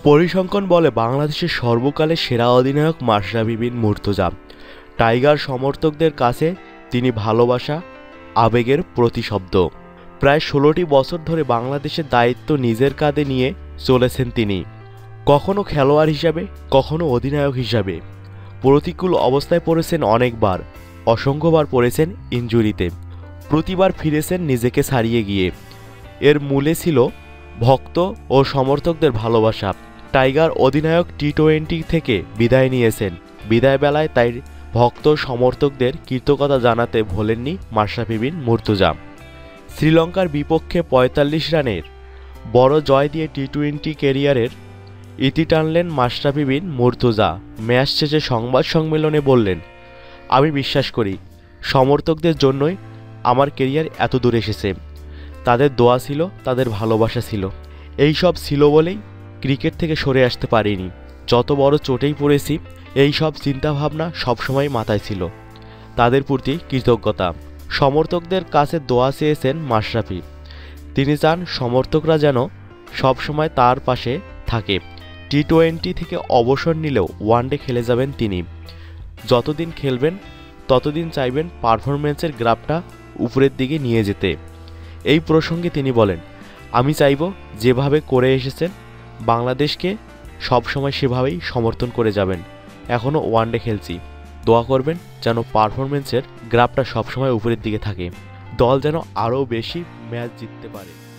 পরিসংখ্যান বলে বাংলাদেশের সর্বকালের সেরা অধিনায়ক মাশরাফি বিন মুর্তজা। টাইগার সমর্থকদের কাছে তিনি ভালোবাসা, আবেগের প্রতিশব্দ। প্রায় ষোলোটি বছর ধরে বাংলাদেশের দায়িত্ব নিজের কাঁধে নিয়ে চলেছেন তিনি। কখনো খেলোয়াড় হিসাবে, কখনো অধিনায়ক হিসাবে। প্রতিকূল অবস্থায় পড়েছেন অনেকবার, অসংখ্যবার পড়েছেন ইনজুরিতে প্রতিবার ফিরেছেন নিজেকে ছাড়িয়ে গিয়ে। এর মূলে ছিল ভক্ত ও সমর্থকদের ভালোবাসা। টাইগার অধিনায়ক টি টোয়েন্টি থেকে বিদায় নিয়েছেন। বিদায় বেলায় তাই ভক্ত সমর্থকদের কৃতজ্ঞতা জানাতে ভোলেননি মাশরাফি বিন মুর্তুজা। শ্রীলঙ্কার বিপক্ষে পঁয়তাল্লিশ রানের বড় জয় দিয়ে টি টোয়েন্টি ক্যারিয়ারের ইতি টানলেন মাশরাফি বিন মুর্তুজা। ম্যাচ শেষে সংবাদ সম্মেলনে বললেন, আমি বিশ্বাস করি, সমর্থকদের জন্যই আমার কেরিয়ার এত দূর এসেছে। তাদের দোয়া ছিল, তাদের ভালোবাসা ছিল। এই সব ছিল বলেই ক্রিকেট থেকে সরে আসতে পারিনি। যত বড় চোটেই পড়েছি এই সব চিন্তাভাবনা সবসময় মাথায় ছিল। তাদের প্রতি কৃতজ্ঞতা। সমর্থকদের কাছে দোয়া চেয়েছেন মাশরাফি। তিনি চান সমর্থকরা যেন সবসময় তার পাশে থাকে। টি টোয়েন্টি থেকে অবসর নিলেও ওয়ানডে খেলে যাবেন তিনি। যতদিন খেলবেন, ততদিন চাইবেন পারফরমেন্সের গ্রাফটা উপরের দিকে নিয়ে যেতে। এই প্রসঙ্গে তিনি বলেন, আমি চাইব যেভাবে করে এসেছেন, বাংলাদেশকে সবসময় সেভাবেই সমর্থন করে যাবেন। এখনও ওয়ানডে খেলছি। দোয়া করবেন যেন পারফরমেন্সের গ্রাফটা সবসময় উপরের দিকে থাকে। দল যেন আরও বেশি ম্যাচ জিততে পারে।